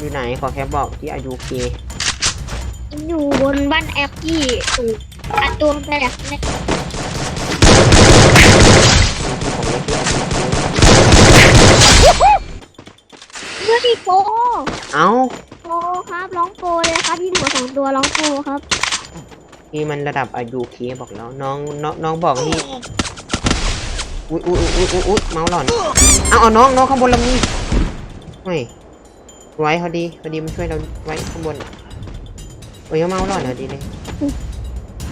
อยู่ไหนขอแค่บอกที่อายุเคอยู่บนบ้านแอปที่ถูกอัดตัวไปแบบนี้ผมไม่ที่อายุเคเพื่อที่โปเอ้าโปครับร้องโปเลยครับพี่หัวสองตัวร้องโปครับนี่มันระดับอายุเคบอกแล้วน้องน้องน้องบอกที่อุ้ยอุ้ยอุ้ยอุ้ยอุ้ยเมาส์หล่อนเอาเอาน้องน้องข้างบนเรามีไม่ ไว้พอดีพอดีมันช่วยเราไว้ข้างบนโอ้ยเมาส์หล่อนเหรอดีเลย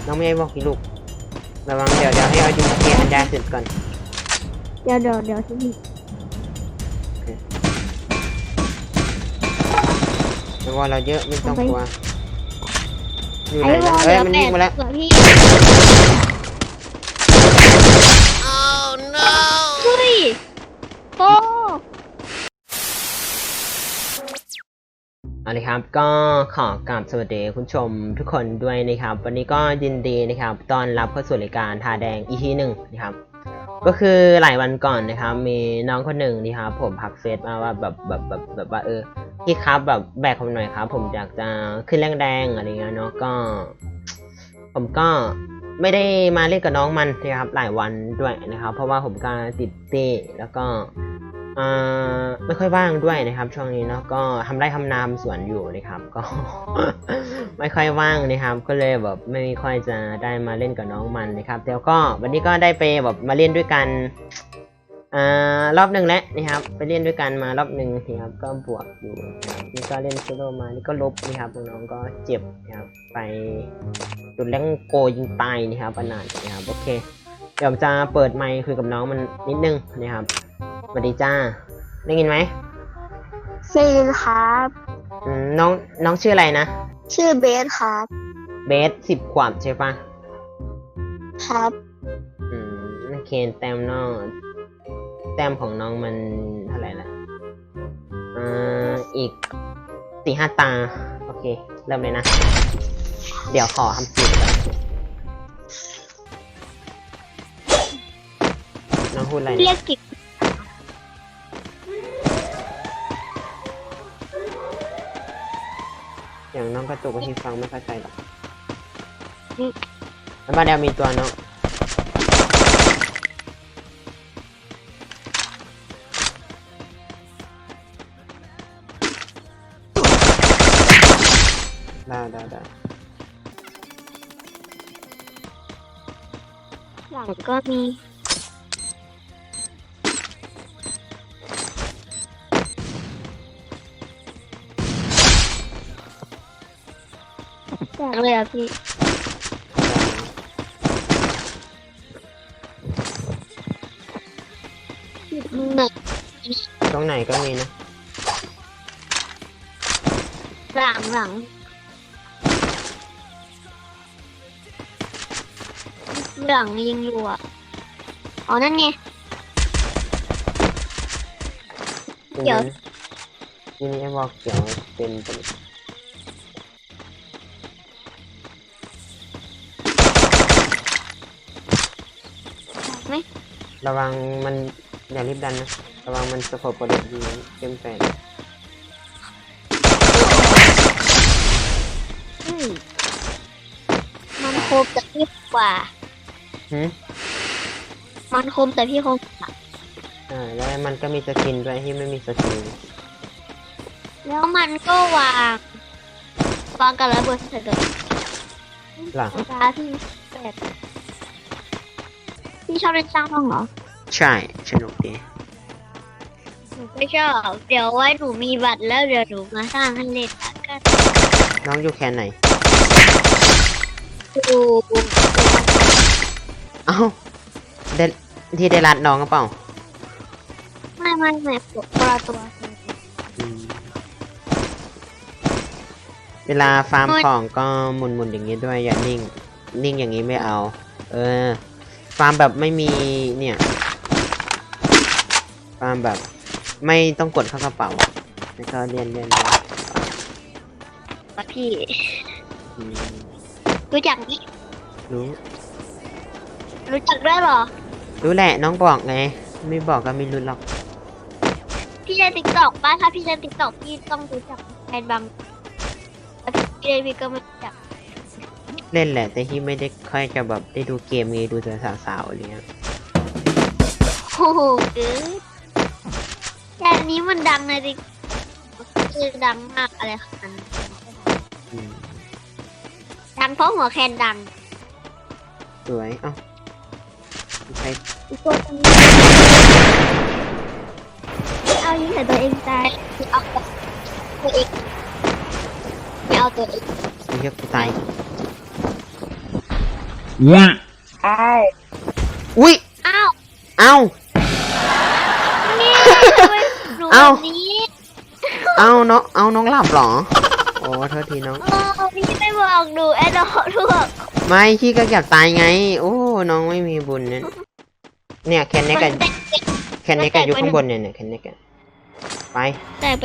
น้องไม่ได้บอกพี่ลูกระวังเดี๋ยวเดี๋ยวให้อายุเคอันยาเสร็จก่อนเดี๋ยวเดี๋ยวเดี๋ยวที่นี่แล้วว่าเราเยอะไม่ต้องกลัวอยู่ไหไอ้นวนะอลเหเอ้ลืยอมันแปวิ่งดมาแล้วเหลือพี่เฮ้ยโป เอาลยครับก็ขอกราบสวัสดีคุณชมทุกคนด้วยนะครับ วันนี้ก็ยินดีนะครับต้อนรับเข้าสู่รายการทาแดง EP หนึ่งนะครับ ก็คือหลายวันก่อนนะครับ มีน้องคนหนึ่งนะครับผมพักเฟซมาว่าแบบแบบแบบแบบว่าเออพี่ครับแบบแบกผมหน่อยครับ ผมอยากจะขึ้นแรงแดงอะไรเงี้ยเนาะก็ ผมก็ไม่ได้มาเล่นกับน้องมันนะครับหลายวันด้วยนะครับ เพราะว่าผมก็ติดเต้แล้วก็ ไม่ค่อยว่างด้วยนะครับ ช่วงนี้เนาะก็ทำไร่ทำนามสวนอยู่นะครับ ก็ไม่ค่อยว่างนะครับ ก็เลยแบบไม่ค่อยจะได้มาเล่นกับน้องมันนะครับแต่ก็วันนี้ก็ได้ไปแบบมาเล่นด้วยกันอ่ารอบหนึ่งแล้วนะครับ ไปเล่นด้วยกันมารอบหนึ่งนะครับ ก็บวกอยู่นะครับนี่ก็เล่นโซโลมานี่ก็ลบนะครับน้องก็เจ็บนะครับไปโดแรงโกยิงตายนะครับปนาดนะครับโอเคเดี๋ยวจะเปิดไมค์คุยกับน้องมันนิดนึงนะครับ สวัสดีจ้า ได้ยินไหมซีนครับ อืมน้องน้องชื่ออะไรนะ ชื่อเบสครับ เบสสิบขวบใช่ปะครับ อืมโอเคแต้มน้อง แต้มของน้องมันเท่าไหร่ละอ่าอีกสี่ห้าตา โอเค เริ่มเลยนะ เดี๋ยวขอทำสูตรก่อนน้องพูดอะไรนะ เรียกจิก อย่างน้องกระตุกก็ที่ฟังไม่เข้าใจหรอกแล้วบ้านเดียวมีตัวน้องได้ได้ได้หลังก็มี แจกเลยอะพี่หนึ่งตรงไหนก็มีนะ หลังหลังหลังยิงอยู่อะอ๋อ นั่นไง เดี๋ยว ทีนี้ไอ้บอกเขียวเป็นเป็นไหม ระวังมันอย่ารีบดันนะ ระวังมันสะกดประเด็นดีเต็มแปดอืมมันคมแต่พี่คมกว่า หืมมันคมแต่พี่คมกว่าอ่าแล้วมันก็มีสกินด้วยที่ไม่มีสกินแล้วมันก็วางวางกับระเบิดเสร็จเลยหรอตาพี่แปดพี่ชอบเล่นสร้างห้องเหรอ ใช่สนุกดีหนูไม่ชอบ เดี๋ยวไว้หนูมีบัตรแล้วเดี๋ยวหนูมาสร้างให้เล่นละกันน้องอยู่แคนไหน ดูเอ้าได้ที่ได้รัดน้องก็เปล่าไม่ไม่ไม่คนละตัวอืมเวลาฟาร์มของก็หมุนๆอย่างนี้ด้วยอย่านิ่ง นิ่งอย่างนี้ไม่เอา เออ ฟาร์มแบบไม่มีเนี่ย ฟาร์มแบบ ไม่ต้องกดเข้ากระเป๋าแล้วก็เรียนเรียนเรียนวะพี่อืมรู้จักไหมรู้ รู้จักด้วยเหรอ รู้แหละน้องบอกไง ไม่บอกก็ไม่รู้หรอก พี่จะนติ๊กต็อกป้าถ้าพี่เล่นติ๊กต็อกพี่ต้องรู้จักแฟนบางแต่พี่เล่นพี่ก็ไม่รู้จักเล่นแหละ แต่ที่ไม่ได้ค่อยจะแบบได้ดูเกมไงดูแต่สาวๆอะไรเงี้ย โอ้โหเกินแค่ นี้มันดังในติ๊กคือดังมากอะไรขนาดนั้นอืมดังเพราะหัวแคนดัง สวย เอ้าใครอีกตัวนึงเอายิงใส่ตัวเองตายเอาตัวเองไม่เอาตัวเองไม่เยอะกูตายอ้าว อุ้ย อ้าวเอ้านี่ อ้าแบบนี้เอ้าน้องเอ้าน้องหลับเหรอ โอ้โทษทีน้องโอ้พี่ไม่บอกหนูแอดดอกทุกไม่พี่ก็อยากตายไง โอ้น้องไม่มีบุญเนี่ยเนี่ยแคนเน็กกันแคนเน็กกันอยู่ข้างบนเนี่ยเนี่ยแคนเน็กกันไป แต่ไป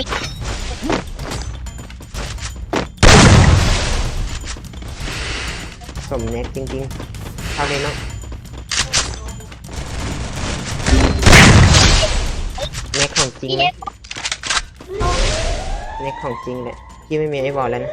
สมเน็กจริงๆเข้าเลยเนาะ ของจริงไหมเน็กของจริงแหละพี่ไม่มีไอ้บอลแล้วนะ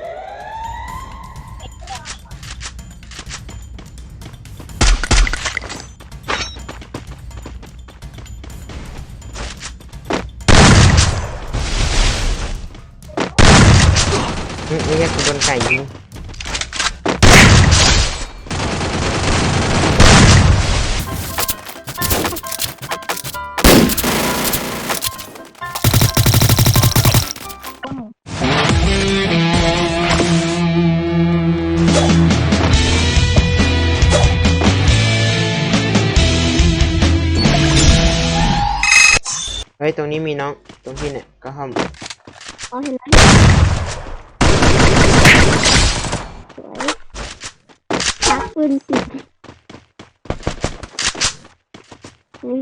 เอาเห็นแล้วสวยชักปืนติดอุ๊ย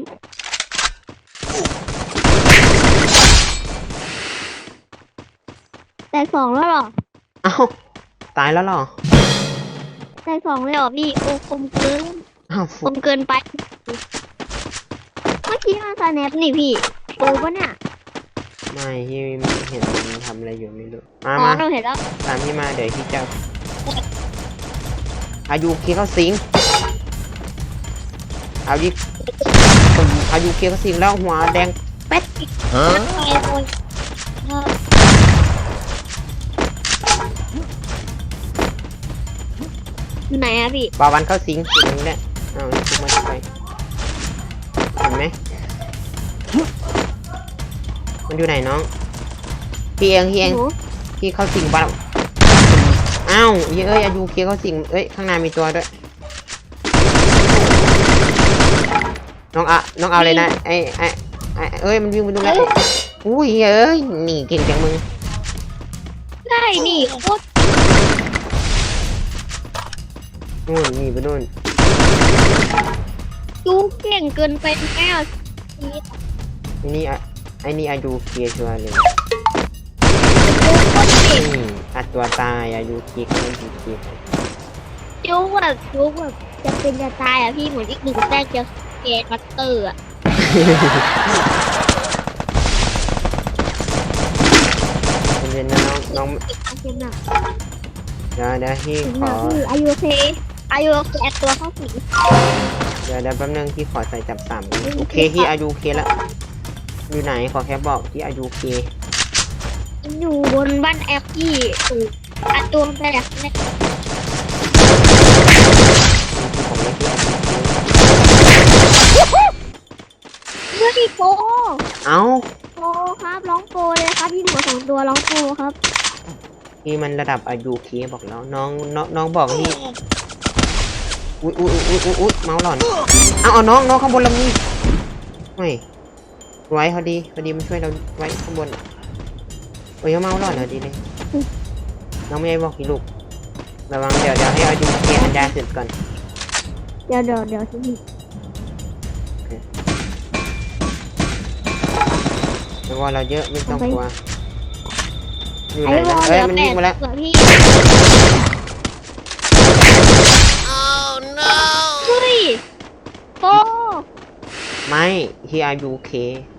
แต่สองแล้วเหรอ เอ้าตายแล้วเหรอแต่สองเลยเหรอพี่ โอ้คมเกินอ้าวคฟุกมเกินไป เมื่อกี้มันสแนปนี่พี่ โอ้ปะเนี่ย ไม่ที่ไม่เห็นมันทำอะไรอยู่ไม่รู้มาอ๋อมาเราเห็นแล้วตามพี่มาเดี๋ยวพี่จะอายุเคเข้าสิงเอายิอายุเคเข้าสิงแล้วหัวแดงเป็ดอยู่ไหนอะพี่บาวันเข้าสิงอยู่ตรงนี้แหละเอาทุกมาทุกไปเห็นไหม มันอยู่ไหนน้องพี่เองพี่เองหนูพี่เข้าสิงบ้าอ้าวเยเอ้ยอายุเคเข้าสิงเอ้ยข้างในมีตัวด้วย น้องอะน้องเอาเลยนะไอ้ไอ้ไอ้เอ้ยมันวิ่งไปดูแล้วอุ้ยเอ้ยหนีเก่งจังมึงได้นี่โคตรนู่นหนีไปนู่นจูเก่งเกินไปแม่ไอ้นี่อะ ไอ้นี่อายุเคชัวร์เลยจูโคตรเก่งอืมอัดตัวตายอายุเคก็อายุเคจูแบบจูแบบจะเป็นจะตายอะพี่เหมือนอีกหนึ่งแรกจะเกตมัตเตอร์อะเย็นๆนะน้องน้องอีกอันเป็นหนักเดี๋ยวเดี๋ยวพี่ถึงขหนัอกคืออายุเคอายุเคตัวเข้าสิงเดี๋ยวเดี๋ยวแป๊บนึงพี่ขอใส่จับสามก่อนโอเคพี่อายุเคแล้ว อยู่ไหนขอแค่บอกที่อายุเคอยู่บนบ้านแอปพี่ถูกอัดตัวไปแบบนี้ที่ผมไม่ที่อายุเคเมื่อที่โปเอ้าโปครับร้องโปเลยครับยิงหัวสองตัวร้องโปครับพี่มันระดับอายุเคบอกแล้วน้องน้องน้องบอกที่อุ้ยอุ้ยอุ้ยอุ้ยอุ้ยเมาส์หล่อนเอาเอาน้องน้องข้างบนเรามีไม่ ไว้เขาดีพอดีมันช่วยเราไว้ข้างบนโอ้ยเขาเมาส์หล่อนเหรอดีเลยน้องไม่ได้บอกพี่ลูกระวังเดี๋ยวเดี๋ยวให้อายุเคอันดาเสร็จก่อนเดี๋ยวเดี๋ยวเดี๋ยวที่แล้วว่าเราเยอะไม่ต้องกลัวอยู่ไหไอ้นวนะอลเอ้เดี๋ยยวมันแปวิ่งดมาแล้วเผื่อพี่เฮ้ยโปไม่ที่อายุเคไม่โ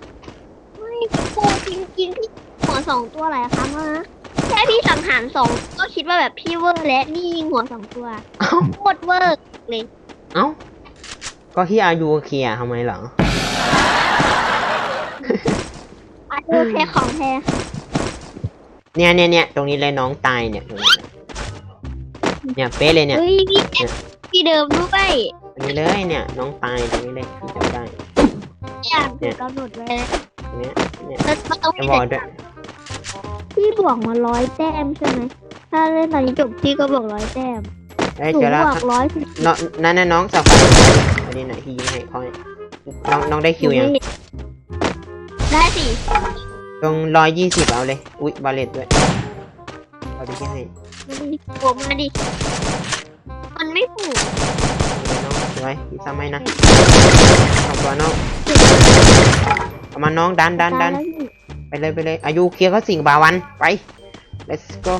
ปจ ริงๆพี่หัวสองตัวหลายครั้งแล้วนะแค่พี่สังหารสองก็คิดว่าแบบพี่เวอร์และนี่ยิงหัวสองตัวเอ้าโคตรเวอร์เลยเอ้าก็ที่อายุเคลียร์ทำไมเหรอ อาจจะแค่ของแท้เนี่ยเนี่ยเนี่ยตรงนี้เลยน้องตายเนี่ยตรงนี้เลยเนี่ยเป๊ะเลยเนี่ย เฮ้ยพี่แอดพี่เดิมด้วยตรงนี้เลยเนี่ยน้องตายตรงนี้เลยพี่จำได้ อยากถูกกำหนดไว้แล้วตรง เนี้ยเนี่ยแล้วมันต้องจะมีบอกด้วยพี่บวกมาร้อยแต้มใช่ไหมถ้าเล่นตอนนี้จบพี่ก็บวกร้อยแต้มเอ้ยหนูเจอแล้วบวกร้อยสิบน้องนั่นน่ะน้องสับไฟอันนี้หน่อยที่ยิงให้เขาให้น้องน้องได้คิวยังได้สิตรงร้อยยี่สิบเอาเลย อุ๊ยบาเลตด้วยเอาไปที่ให้บวกมาดิ มันไม่ถูกน้องสวยพี่ซ้ำให้นะสองตัวน้อง เอามาน้องดันดันดันตายแล้วนี่ไปเลยไปเลย อายุเคลียร์ก็สิ่งบาวัน ไป let's go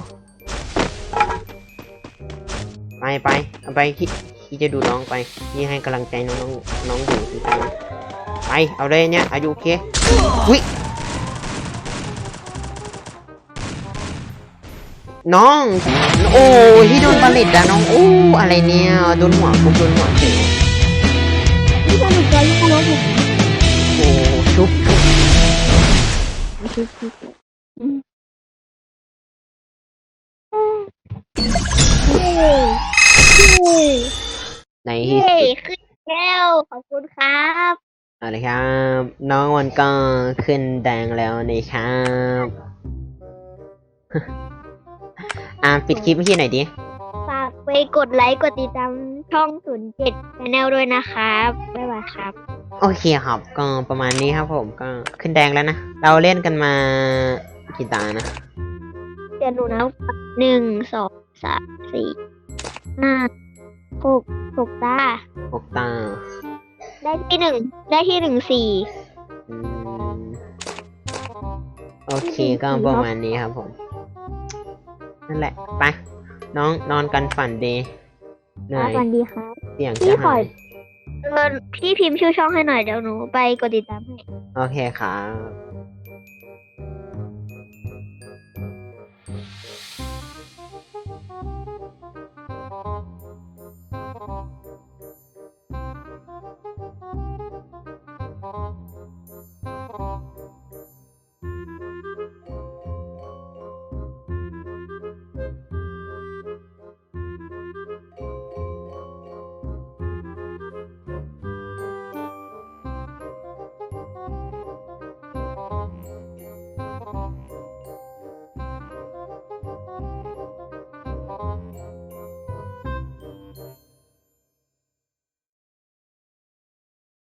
ไปไปเอาไปที่ที่จะดูน้องไปที่ให้กำลังใจน้องน้องน้องอยู่ที่ตามไปเอาเลยเนี่ยอายุเคลียร์อุ๊ยน้อง โอ้ยที่โดนบาเลตอะน้องโอ้อะไรเนี่ยโดนหัวกูโดนหัวเฉยพี่สนุกเลยพี่รู้ผมโอ้ชุบชุบไม่ ใช่พี่อืมเย้เย้ในที่เย้สุดขึ้นแล้วขอบคุณครับ เอาละครับ น้องวันก็ขึ้นแดงแล้วนี่ครับ อ่าปิดคลิปที่ไหนอยดิ ฝากไปกดไลค์กดติดตามช่องศูนย์เจ็ดแนลด้วยนะครับ บ๊ายบายครับ โอเคครับก็ประมาณนี้ครับผมก็ขึ้นแดงแล้วนะ เราเล่นกันมากี่ตานะ เดี๋ยวหนูนะหนึ่งสองสามสี่ห้าหกหกตาหกตา ได้ที่หนึ่งได้ที่หนึ่งสี่อืมโอเคก็ประมาณนี้ครับผมนั่นแหละไปน้องนอนกันฝันดีเหนื่อยสวัสดีครับเสียงพี่จะขอหาย เออพี่พิมพ์ชื่อช่องให้หน่อยเดี๋ยวหนูไปกดติดตามให้ โอเคครับ